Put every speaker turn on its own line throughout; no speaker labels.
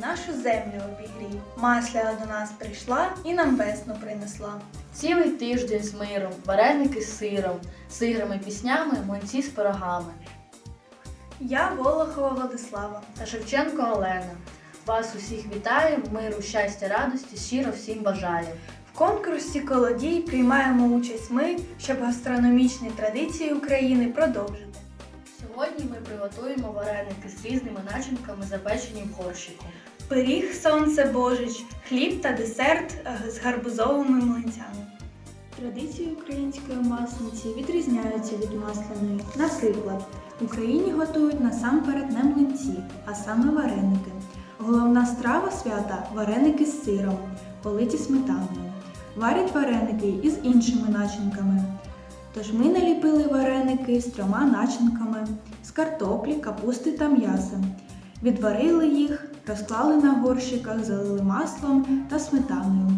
нашу землю обігрій. Масляна до нас прийшла і нам весну принесла.
Цілий тиждень з миром, вареники з сиром, з іграми, піснями, млинці з пирогами.
Я Волохова Владислава.
Та Шевченко Олена. Вас усіх вітає, миру, щастя, радості, щиро всім бажає.
В конкурсі Колодій приймаємо участь ми, щоб гастрономічні традиції України продовжити.
Сьогодні ми приготуємо вареники з різними начинками, запечені в горщику.
Пиріг сонце божич, хліб та десерт е, з гарбузовими млинцями. Традиції української масниці відрізняються від масляної. Наприклад, в Україні готують насамперед не млинці, а саме вареники. Головна страва свята вареники з сиром, политі сметаною. Варять вареники із іншими начинками. Тож ми наліпили вареники з трьома начинками з картоплі, капусти та м'яса. Відварили їх, розклали на горщиках, залили маслом та сметаною.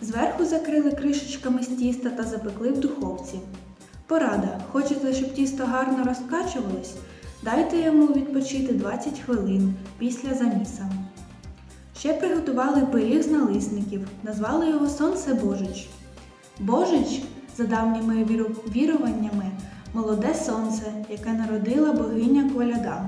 Зверху закрили кришечками з тіста та запекли в духовці. Порада. Хочете, щоб тісто гарно розкачувалось? Дайте йому відпочити 20 хвилин після заміса. Ще приготували пиріг з налисників, назвали його Сонце Божич. Божич, за давніми віру- віруваннями, молоде сонце, яке народила богиня Коляда.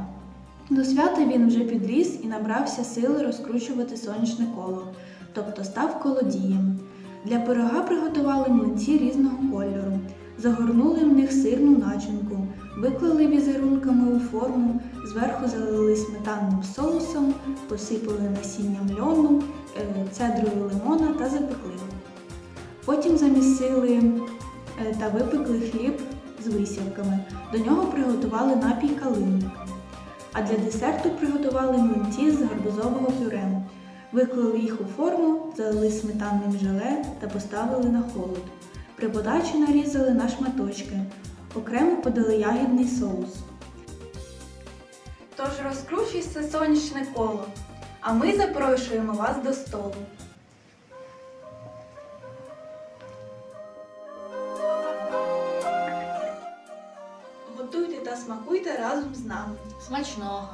До свята він вже підріс і набрався сили розкручувати сонячне коло, тобто став колодієм. Для пирога приготували млинці різного кольору, загорнули в них сирну начинку, виклали візерунками у форму, зверху залили сметанним соусом, посипали насінням льону, е, цедрою лимона та запекли. Потім замісили та випекли хліб з висівками. До нього приготували напій калинник. А для десерту приготували млинці з гарбузового пюре. Виклали їх у форму, залили сметанним желе та поставили на холод. При подачі нарізали на шматочки. Окремо подали ягідний соус. Тож розкручуйся сонячне коло, а ми запрошуємо вас до столу. Готуйте та смакуйте разом з нами.
Смачного!